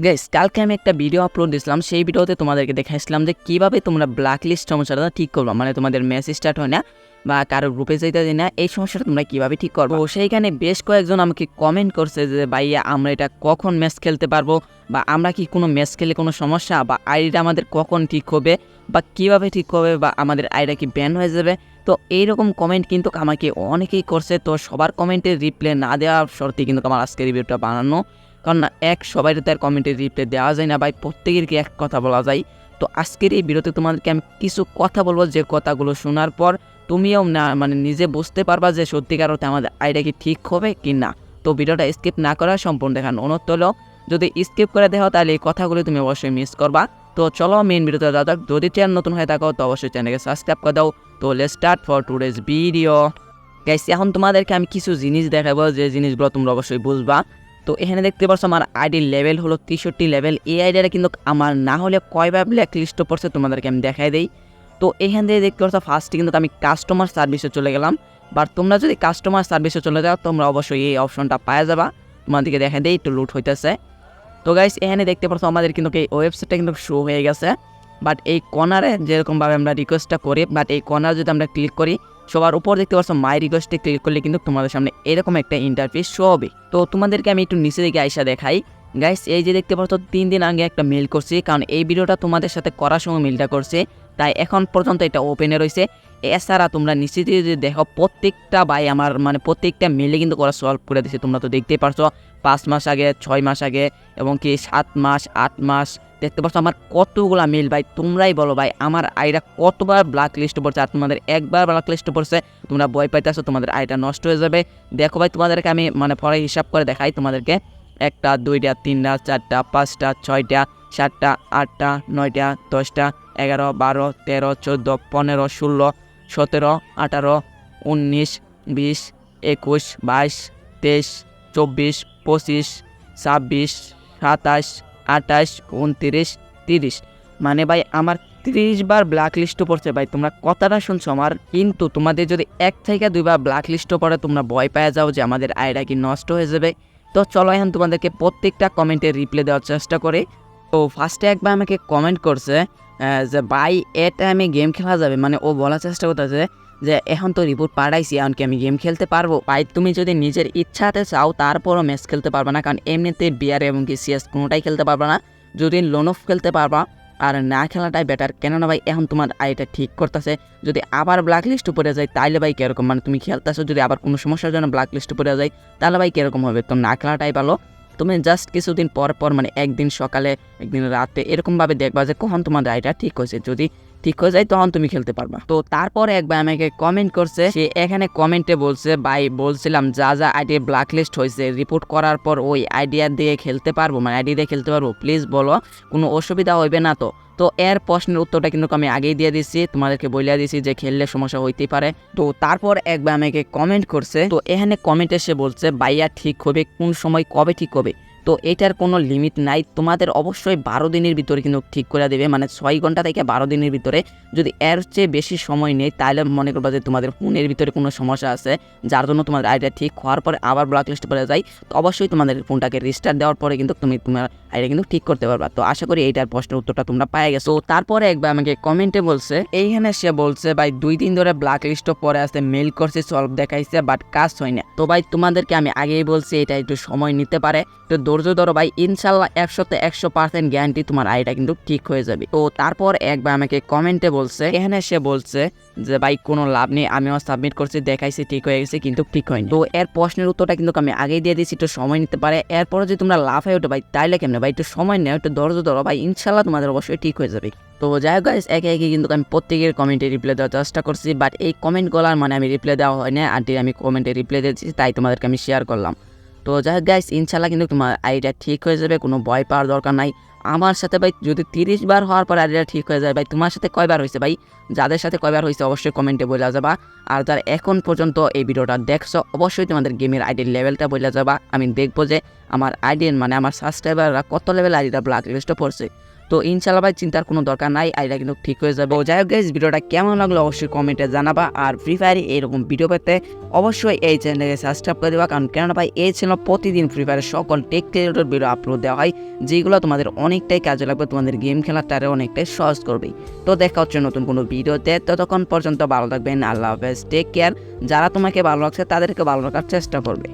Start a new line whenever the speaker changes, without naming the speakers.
Guys কালকে আমি একটা ভিডিও আপলোড দিয়েছিলাম সেই ভিডিওতে তোমাদেরকে দেখাইছিলাম যে কীভাবে তোমরা ব্ল্যাক লিস্ট সমস্যাটা ঠিক করব মানে তোমাদের মেসেজ স্টার্ট হয় না বা কারও গ্রুপে যেতে দিই না এই সমস্যাটা তোমরা কীভাবে ঠিক করব? সেইখানে বেশ কয়েকজন আমাকে কমেন্ট করছে যে ভাইয়া আমরা এটা কখন ম্যাচ খেলতে পারব? বা আমরা কি কোনো ম্যাচ খেলে কোনো সমস্যা? বা আইডিটা আমাদের কখন ঠিক হবে? বা কীভাবে ঠিক হবে? বা আমাদের আইডিয়া কি ব্যান হয়ে যাবে? তো এইরকম কমেন্ট কিন্তু আমাকে অনেকেই করছে তো সবার কমেন্টের রিপ্লাই না দেওয়ার শর্তে কিন্তু আমার আজকের রিভিউটা বানানো কারণ না, এক সবাই তার কমেন্টের রিপ্লাই দেওয়া যায় না ভাই প্রত্যেকের কি এক কথা বলা যায়। তো আজকের এই ভিডিওতে তোমাদেরকে আমি কিছু কথা বলব, যে কথাগুলো শোনার পর তুমিও না মানে নিজে বুঝতে পারবা যে সত্যিকার অর্থে আমাদের আইডিয়া কি ঠিক হবে কি না। তো ভিডিওটা স্কিপ না করা সম্পূর্ণ দেখান অনুরোধ হলো যদি স্কিপ করে দেখো, তাহলে এই কথাগুলো তুমি অবশ্যই মিস করবা। তো চলো মেন ভিডিওতে যাওয়া যাক। যদি চ্যানেল নতুন হয়ে থাকো, তো অবশ্যই চ্যানেলকে সাবস্ক্রাইব করে দাও। তো let start for today's video guys এখন তোমাদেরকে আমি কিছু জিনিস দেখাবো, যে জিনিসগুলো তোমরা অবশ্যই বুঝবা। তো এখানে দেখতে পাচ্ছ আমার আইডির লেভেল হলো তেষট্টি লেভেল এই আইডিয়াটা কিন্তু আমার না হলে কয়বার ব্ল্যাক লিস্ট পড়ছে তোমাদেরকে আমি দেখাই দিই। তো এখান থেকে দেখতে পাচ্ছ ফার্স্টে কিন্তু আমি কাস্টমার সার্ভিসে চলে গেলাম। বাট তোমরা যদি কাস্টমার সার্ভিসে চলে যাও, তোমরা অবশ্যই এই অপশনটা পাওয়া যাবা। তোমাদেরকে দেখা দেই, একটু লুট হইতেছে। তো গাইস এখানে দেখতে পাচ্ছ আমাদের কিন্তু এই ওয়েবসাইটটা কিন্তু শো হয়ে গেছে। বাট এই কর্নারে যেরকমভাবে আমরা রিকোয়েস্টটা করি বাট এই কর্নার যদি আমরা ক্লিক করি, সবার উপর দেখতে পাচ্ছ মাই রিকোয়েস্টে ক্লিক করলে কিন্তু তোমাদের সামনে এরকম একটা ইন্টারফেস শো হবে। তো তোমাদেরকে আমি একটু নিচে দিকে আইসা দেখাই। গাইস এই যে দেখতে পাচ্ছ, তিন দিন আগে একটা মেল করছি, কারণ এই ভিডিওটা তোমাদের সাথে করার সময় মেলটা করছে। তাই এখন পর্যন্ত এটা ওপেনে রয়েছে। এছাড়া তোমরা নিশ্চিত যদি দেখো, প্রত্যেকটা ভাই আমার মানে প্রত্যেকটা মেলে কিন্তু করা সলভ করে দিচ্ছে তোমরা তো দেখতেই পারছ, পাঁচ মাস আগে, ছয় মাস আগে, এবং কি সাত মাস, আট মাস দেখতে পাচ্ছ আমার কতগুলা মেল ভাই। তোমরাই বলো, ভাই, আমার আইটা কতবার ব্ল্যাক লিস্ট পড়ছে, আর তোমাদের একবার ব্ল্যাক লিস্ট পড়ছে, তোমরা ভয় পাইতেছো, তোমাদের আইটা নষ্ট হয়ে যাবে। দেখো, ভাই, তোমাদেরকে আমি মানে পরে হিসাব করে দেখাই তোমাদেরকে। একটা, দুইটা, তিনটা, চারটা, পাঁচটা, ছয়টা, সাতটা, আটটা, নয়টা, দশটা, এগারো, বারো, তেরো, চোদ্দ, পনেরো, ষোলো, সতেরো, আঠারো, উনিশ, বিশ, একুশ, বাইশ, তেইশ, চব্বিশ, পঁচিশ, ছাব্বিশ, সাতাশ আঠাশ, উনতিরিশ, তিরিশ। মানে ভাই, আমার তিরিশ বার ব্ল্যাক লিস্টও পড়ছে ভাই। তোমরা কথাটা শুনছো আমার। কিন্তু তোমাদের যদি এক থেকে দুইবার ব্ল্যাক লিস্টও পড়ে, তোমরা ভয় পেয়ে যাও যে আমাদের আয়টা কি নষ্ট হয়ে যাবে। তো চলো এখন তোমাদেরকে প্রত্যেকটা কমেন্টে রিপ্লাই দেওয়ার চেষ্টা করে। তো ফার্স্টে একবার আমাকে কমেন্ট করছে যে, ভাই এ টাইমে গেম খেলা যাবে? মানে ও বলার চেষ্টা করতেছে যে এখন তো রিপোর্ট পাড়াইছি এখন কি আমি গেম খেলতে পারব? ভাই, তুমি যদি নিজের ইচ্ছাতে চাও, তারপরও ম্যাচ খেলতে পারবে না, কারণ এমনিতে বিয়ার এবং কি সিএস কোনোটাই খেলতে পারবে না। যদি লোন অফ খেলতে পারবা, আর না খেলাটাই বেটার কেননা ভাই, এখন তোমার আইটা ঠিক করতেছে। যদি আবার ব্ল্যাক লিস্ট পড়ে যায় তাহলে ভাই, কীরকম? মানে তুমি খেলতেছো, যদি আবার কোনো সমস্যার জন্য ব্ল্যাক লিস্ট পড়ে যায়, তাহলে ভাই, কীরকম হবে? তো না খেলাটাই ভালো। তুমি জাস্ট কিছুদিন পর পর মানে একদিন সকালে, একদিন রাতে, এরকমভাবে দেখবা যে কখন তোমার আইটা ঠিক হয়েছে। যদি ঠিক হয়ে যায়, তখন তুমি খেলতে পারবা। তো তারপরে একবার আমাকে কমেন্ট করছে, সে এখানে কমেন্টে বলছে, ভাই, বলছিলাম যা যা আইডি ব্ল্যাক লিস্ট হয়েছে রিপোর্ট করার পর ওই আইডিয়া দিয়ে খেলতে পারব মানে আইডি দিয়ে খেলতে পারব প্লিজ বলো, কোনো অসুবিধা হইবে না তো? তো এর প্রশ্নের উত্তরটা কিন্তু আমি আগেই দিয়ে দিচ্ছি তোমাদেরকে বলিয়া দিছি যে খেললে সমস্যা হইতেই পারে। তো তারপর একবার আমাকে কমেন্ট করছে, তো এখানে কমেন্ট এসে বলছে, ভাইয়া ঠিক হবে, কোন সময় কবে ঠিক হবে? তো এটার কোনো লিমিট নাই। তোমাদের অবশ্যই বারো দিনের ভিতরে কিন্তু ঠিক করে দেবে। মানে ছয় ঘণ্টা থেকে বারো দিনের ভিতরে যদি এর চেয়ে বেশি সময় নেই, তাহলে মনে করবা যে তোমাদের ফোনের ভিতরে কোনো সমস্যা আছে, যার জন্য তোমাদের আইডিয়া ঠিক হওয়ার পরে আবার ব্লক লিস্ট পড়ে যায়। তো অবশ্যই তোমাদের ফোনটাকে রিস্টার্ট দেওয়ার পরে কিন্তু তুমি তোমার আইডিয়া কিন্তু ঠিক করতে পারবা। তো আশা করি এইটার প্রশ্নের উত্তরটা তোমরা পাই গেছো। তো তারপরে একবার আমাকে কমেন্টে বলছে, এইখানে সে বলছে, ভাই, দুই দিন ধরে ব্ল্যাক লিস্ট পরে আসতে মেল করছে সলভ দেখাইছে বাট কাজ হয় না তো ভাই, তোমাদেরকে আমি আগেই বলছি, এটা একটু সময় নিতে পারে। তো ধৈর্য ধরো ভাই ইনশাল্লাহ একশোতে একশো পার্সেন্ট গ্যারান্টি তোমার আইটা কিন্তু ঠিক হয়ে যাবে। তো তারপর একবার আমাকে কমেন্টে বলছে এখানে সে বলছে যে ভাই কোনো লাভ নেই আমিও সাবমিট করছি দেখাইছি ঠিক হয়ে গেছে কিন্তু ঠিক হয়নি। তো এর প্রশ্নের উত্তরটা কিন্তু আমি আগেই দিয়ে দিয়েছি একটু সময় নিতে পারে। এরপরে যদি তোমরা লাভ হয়ে ওঠো ভাই তাইলে কেমনে ভাই একটু সময় নেও একটু ধৈর্য ধরো ভাই ইনশাল্লাহ তোমাদের অবশ্যই ঠিক হয়ে যাবে। তো যাই হোক guys, একে একে কিন্তু আমি প্রত্যেকের কমেন্টে রিপ্লাই দেওয়ার চেষ্টা করছি বাট এই কমেন্টগুলোর মানে আমি রিপ্লাই দেওয়া হয় না আর আমি কমেন্টে রিপ্লাই দিয়েছি তাই তোমাদেরকে আমি শেয়ার করলাম। তো যাই হোক গাইস ইনশাল্লাহ কিন্তু তোমার আইডিয়া ঠিক হয়ে যাবে, কোনো ভয় পাওয়ার দরকার নাই। আমার সাথে ভাই, যদি তিরিশ বার হওয়ার পর আইডিয়া ঠিক হয়ে যায়, ভাই, তোমার সাথে কয়বার হয়েছে ভাই? যাদের সাথে কয়বার হয়েছে, অবশ্যই কমেন্টে বলে যাবা। আর যারা এখন পর্যন্ত এই ভিডিওটা দেখছ, অবশ্যই তোমাদের গেমের আইডির লেভেলটা বলে যাবা। আমি দেখব যে আমার আইডিয়ান মানে আমার সাবস্ক্রাইবাররা কত লেভেল আইডিটা ব্ল্যাক লিস্টে পড়ছে। তো ইনশাল্লাহ ভাই, চিন্তার কোনো দরকার নাই আইডা কিন্তু ঠিক হয়ে যাবে। যাই হোক গাইজ ভিডিওটা কেমন লাগল অবশ্যই কমেন্টে জানাবা। আর ফ্রি ফায়ারে এরকম ভিডিও পেতে অবশ্যই এই চ্যানেলকে সাবস্ক্রাইব করে দেওয়া কারণ কেননা ভাই, এই চ্যানেল প্রতিদিন ফ্রি ফায়ারের সকল টেক রিলেটেড ভিডিও আপলোড দেওয়া হয়, যেগুলো তোমাদের অনেকটাই কাজে লাগবে, তোমাদের গেম খেলাটারে অনেকটাই সহজ করবে। তো দেখা হচ্ছে নতুন কোনো ভিডিওতে ততক্ষণ পর্যন্ত ভালো থাকবেন, আল্লাহ হাফেজ টেক কেয়ার যারা তোমাকে ভালো লাগছে, তাদেরকে ভালো রাখার চেষ্টা করবে।